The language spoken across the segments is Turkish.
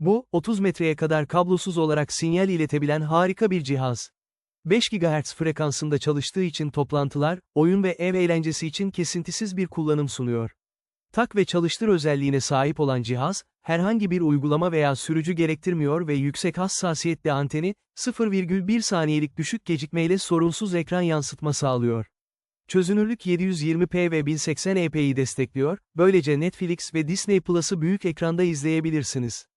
Bu, 30 metreye kadar kablosuz olarak sinyal iletebilen harika bir cihaz. 5 GHz frekansında çalıştığı için toplantılar, oyun ve ev eğlencesi için kesintisiz bir kullanım sunuyor. Tak ve çalıştır özelliğine sahip olan cihaz, herhangi bir uygulama veya sürücü gerektirmiyor ve yüksek hassasiyetli anteni, 0,1 saniyelik düşük gecikmeyle sorunsuz ekran yansıtma sağlıyor. Çözünürlük 720p ve 1080p'yi destekliyor, böylece Netflix ve Disney Plus'ı büyük ekranda izleyebilirsiniz.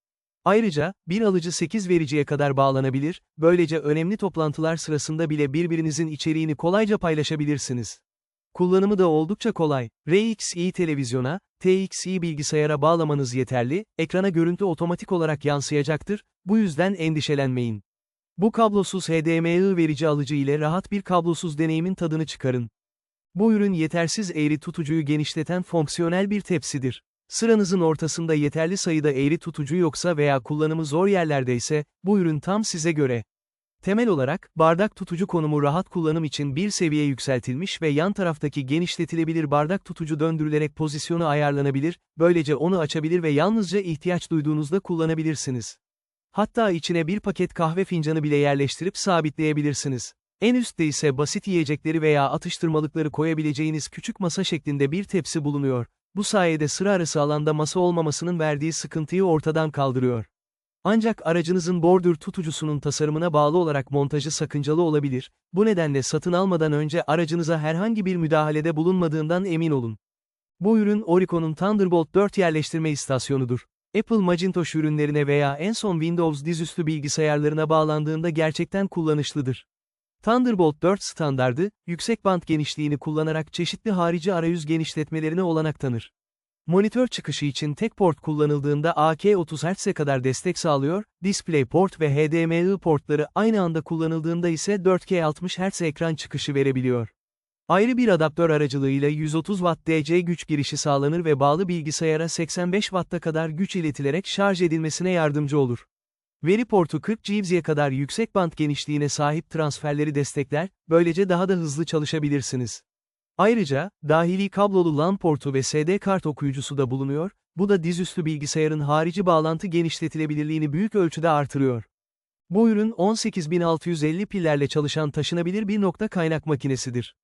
Ayrıca, bir alıcı 8 vericiye kadar bağlanabilir, böylece önemli toplantılar sırasında bile birbirinizin içeriğini kolayca paylaşabilirsiniz. Kullanımı da oldukça kolay. RXI televizyona, TXI bilgisayara bağlamanız yeterli, ekrana görüntü otomatik olarak yansıyacaktır, bu yüzden endişelenmeyin. Bu kablosuz HDMI verici alıcı ile rahat bir kablosuz deneyimin tadını çıkarın. Bu ürün yetersiz eğri tutucuyu genişleten fonksiyonel bir tepsidir. Sıranızın ortasında yeterli sayıda eğri tutucu yoksa veya kullanımı zor yerlerdeyse, bu ürün tam size göre. Temel olarak, bardak tutucu konumu rahat kullanım için bir seviye yükseltilmiş ve yan taraftaki genişletilebilir bardak tutucu döndürülerek pozisyonu ayarlanabilir, böylece onu açabilir ve yalnızca ihtiyaç duyduğunuzda kullanabilirsiniz. Hatta içine bir paket kahve fincanı bile yerleştirip sabitleyebilirsiniz. En üstte ise basit yiyecekleri veya atıştırmalıkları koyabileceğiniz küçük masa şeklinde bir tepsi bulunuyor. Bu sayede sıra arası alanda masa olmamasının verdiği sıkıntıyı ortadan kaldırıyor. Ancak aracınızın bordür tutucusunun tasarımına bağlı olarak montajı sakıncalı olabilir, bu nedenle satın almadan önce aracınıza herhangi bir müdahalede bulunmadığından emin olun. Bu ürün Oricon'un Thunderbolt 4 yerleştirme istasyonudur. Apple Macintosh ürünlerine veya en son Windows dizüstü bilgisayarlarına bağlandığında gerçekten kullanışlıdır. Thunderbolt 4 standardı, yüksek band genişliğini kullanarak çeşitli harici arayüz genişletmelerine olanak tanır. Monitör çıkışı için tek port kullanıldığında AK 30 Hz'e kadar destek sağlıyor, DisplayPort ve HDMI portları aynı anda kullanıldığında ise 4K 60 Hz ekran çıkışı verebiliyor. Ayrı bir adaptör aracılığıyla 130 Watt DC güç girişi sağlanır ve bağlı bilgisayara 85 Watt'a kadar güç iletilerek şarj edilmesine yardımcı olur. Veri portu 40 GHz'ye kadar yüksek band genişliğine sahip transferleri destekler, böylece daha da hızlı çalışabilirsiniz. Ayrıca, dahili kablolu LAN portu ve SD kart okuyucusu da bulunuyor, bu da dizüstü bilgisayarın harici bağlantı genişletilebilirliğini büyük ölçüde artırıyor. Bu ürün 18650 pillerle çalışan taşınabilir bir nokta kaynak makinesidir.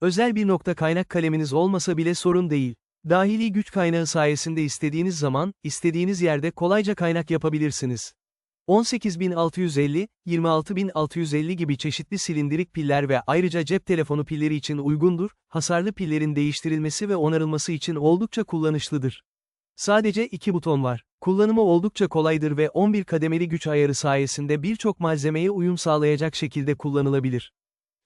Özel bir nokta kaynak kaleminiz olmasa bile sorun değil. Dahili güç kaynağı sayesinde istediğiniz zaman, istediğiniz yerde kolayca kaynak yapabilirsiniz. 18650, 26650 gibi çeşitli silindirik piller ve ayrıca cep telefonu pilleri için uygundur, hasarlı pillerin değiştirilmesi ve onarılması için oldukça kullanışlıdır. Sadece iki buton var. Kullanımı oldukça kolaydır ve 11 kademeli güç ayarı sayesinde birçok malzemeye uyum sağlayacak şekilde kullanılabilir.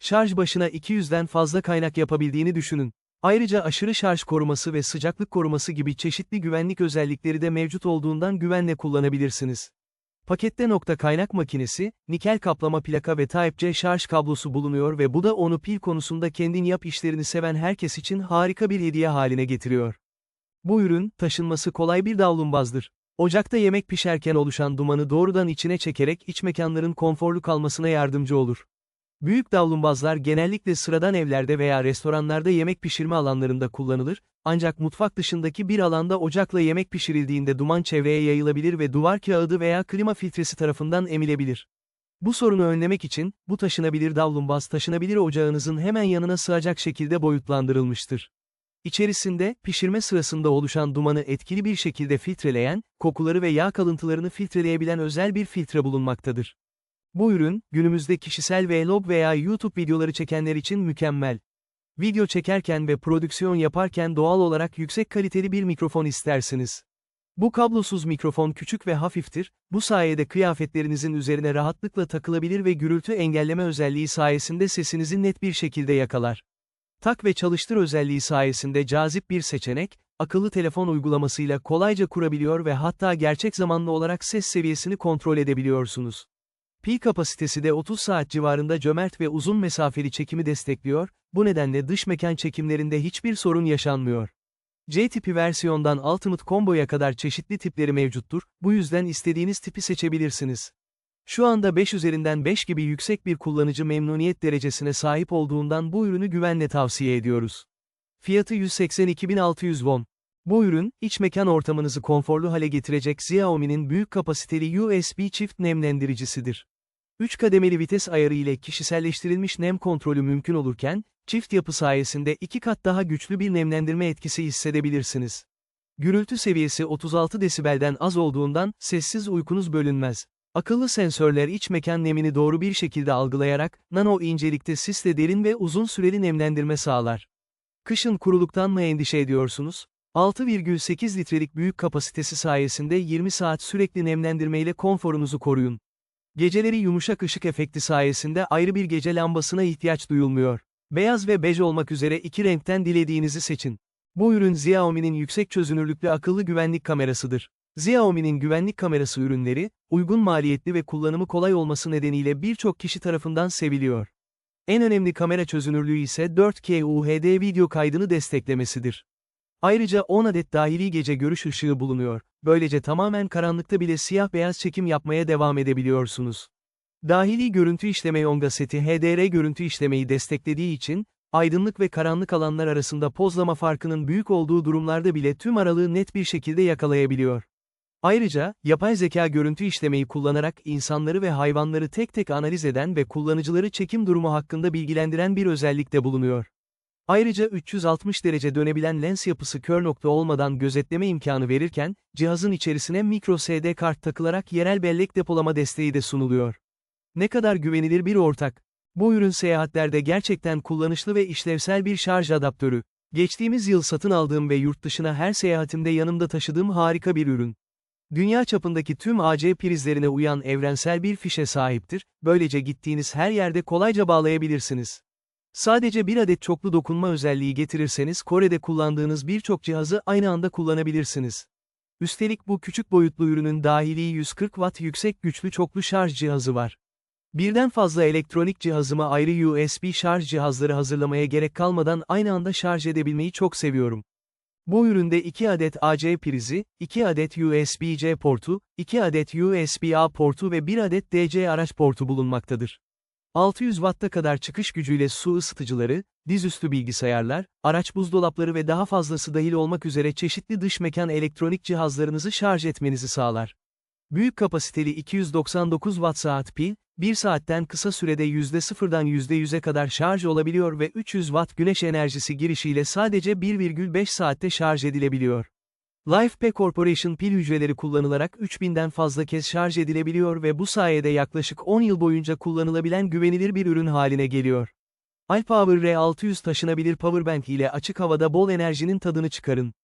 Şarj başına 200'den fazla kaynak yapabildiğini düşünün. Ayrıca aşırı şarj koruması ve sıcaklık koruması gibi çeşitli güvenlik özellikleri de mevcut olduğundan güvenle kullanabilirsiniz. Pakette nokta kaynak makinesi, nikel kaplama plaka ve Type-C şarj kablosu bulunuyor ve bu da onu pil konusunda kendin yap işlerini seven herkes için harika bir hediye haline getiriyor. Bu ürün, taşınması kolay bir davlumbazdır. Ocakta yemek pişerken oluşan dumanı doğrudan içine çekerek iç mekanların konforlu kalmasına yardımcı olur. Büyük davlumbazlar genellikle sıradan evlerde veya restoranlarda yemek pişirme alanlarında kullanılır, ancak mutfak dışındaki bir alanda ocakla yemek pişirildiğinde duman çevreye yayılabilir ve duvar kağıdı veya klima filtresi tarafından emilebilir. Bu sorunu önlemek için, bu taşınabilir davlumbaz taşınabilir ocağınızın hemen yanına sığacak şekilde boyutlandırılmıştır. İçerisinde, pişirme sırasında oluşan dumanı etkili bir şekilde filtreleyen, kokuları ve yağ kalıntılarını filtreleyebilen özel bir filtre bulunmaktadır. Bu ürün, günümüzde kişisel vlog veya YouTube videoları çekenler için mükemmel. Video çekerken ve prodüksiyon yaparken doğal olarak yüksek kaliteli bir mikrofon istersiniz. Bu kablosuz mikrofon küçük ve hafiftir, bu sayede kıyafetlerinizin üzerine rahatlıkla takılabilir ve gürültü engelleme özelliği sayesinde sesinizi net bir şekilde yakalar. Tak ve çalıştır özelliği sayesinde cazip bir seçenek, akıllı telefon uygulamasıyla kolayca kurabiliyor ve hatta gerçek zamanlı olarak ses seviyesini kontrol edebiliyorsunuz. Pil kapasitesi de 30 saat civarında cömert ve uzun mesafeli çekimi destekliyor, bu nedenle dış mekan çekimlerinde hiçbir sorun yaşanmıyor. C tipi versiyondan Ultimate Combo'ya kadar çeşitli tipleri mevcuttur, bu yüzden istediğiniz tipi seçebilirsiniz. Şu anda 5 üzerinden 5 gibi yüksek bir kullanıcı memnuniyet derecesine sahip olduğundan bu ürünü güvenle tavsiye ediyoruz. Fiyatı 182.600 won. Bu ürün, iç mekan ortamınızı konforlu hale getirecek Xiaomi'nin büyük kapasiteli USB çift nemlendiricisidir. 3 kademeli vites ayarı ile kişiselleştirilmiş nem kontrolü mümkün olurken, çift yapı sayesinde 2 kat daha güçlü bir nemlendirme etkisi hissedebilirsiniz. Gürültü seviyesi 36 desibelden az olduğundan, sessiz uykunuz bölünmez. Akıllı sensörler iç mekan nemini doğru bir şekilde algılayarak, nano incelikte sisle derin ve uzun süreli nemlendirme sağlar. Kışın kuruluktan mı endişe ediyorsunuz? 6,8 litrelik büyük kapasitesi sayesinde 20 saat sürekli nemlendirmeyle konforunuzu koruyun. Geceleri yumuşak ışık efekti sayesinde ayrı bir gece lambasına ihtiyaç duyulmuyor. Beyaz ve bej olmak üzere iki renkten dilediğinizi seçin. Bu ürün Xiaomi'nin yüksek çözünürlüklü akıllı güvenlik kamerasıdır. Xiaomi'nin güvenlik kamerası ürünleri, uygun maliyetli ve kullanımı kolay olması nedeniyle birçok kişi tarafından seviliyor. En önemli kamera çözünürlüğü ise 4K UHD video kaydını desteklemesidir. Ayrıca 10 adet dahili gece görüş ışığı bulunuyor. Böylece tamamen karanlıkta bile siyah-beyaz çekim yapmaya devam edebiliyorsunuz. Dahili görüntü işleme Yonga seti HDR görüntü işlemeyi desteklediği için, aydınlık ve karanlık alanlar arasında pozlama farkının büyük olduğu durumlarda bile tüm aralığı net bir şekilde yakalayabiliyor. Ayrıca, yapay zeka görüntü işlemeyi kullanarak insanları ve hayvanları tek tek analiz eden ve kullanıcıları çekim durumu hakkında bilgilendiren bir özellik de bulunuyor. Ayrıca 360 derece dönebilen lens yapısı kör nokta olmadan gözetleme imkanı verirken, cihazın içerisine micro SD kart takılarak yerel bellek depolama desteği de sunuluyor. Ne kadar güvenilir bir ortak. Bu ürün seyahatlerde gerçekten kullanışlı ve işlevsel bir şarj adaptörü. Geçtiğimiz yıl satın aldığım ve yurt dışına her seyahatimde yanımda taşıdığım harika bir ürün. Dünya çapındaki tüm AC prizlerine uyan evrensel bir fişe sahiptir, böylece gittiğiniz her yerde kolayca bağlayabilirsiniz. Sadece bir adet çoklu dokunma özelliği getirirseniz Kore'de kullandığınız birçok cihazı aynı anda kullanabilirsiniz. Üstelik bu küçük boyutlu ürünün dahili 140 Watt yüksek güçlü çoklu şarj cihazı var. Birden fazla elektronik cihazıma ayrı USB şarj cihazları hazırlamaya gerek kalmadan aynı anda şarj edebilmeyi çok seviyorum. Bu üründe 2 adet AC prizi, 2 adet USB-C portu, 2 adet USB-A portu ve 1 adet DC araç portu bulunmaktadır. 600 Watt'a kadar çıkış gücüyle su ısıtıcıları, dizüstü bilgisayarlar, araç buzdolapları ve daha fazlası dahil olmak üzere çeşitli dış mekan elektronik cihazlarınızı şarj etmenizi sağlar. Büyük kapasiteli 299 Watt saat pil, 1 saatten kısa sürede %0'dan %100'e kadar şarj olabiliyor ve 300 Watt güneş enerjisi girişiyle sadece 1,5 saatte şarj edilebiliyor. LifePay Corporation pil hücreleri kullanılarak 3000'den fazla kez şarj edilebiliyor ve bu sayede yaklaşık 10 yıl boyunca kullanılabilen güvenilir bir ürün haline geliyor. iPower R600 taşınabilir powerbank ile açık havada bol enerjinin tadını çıkarın.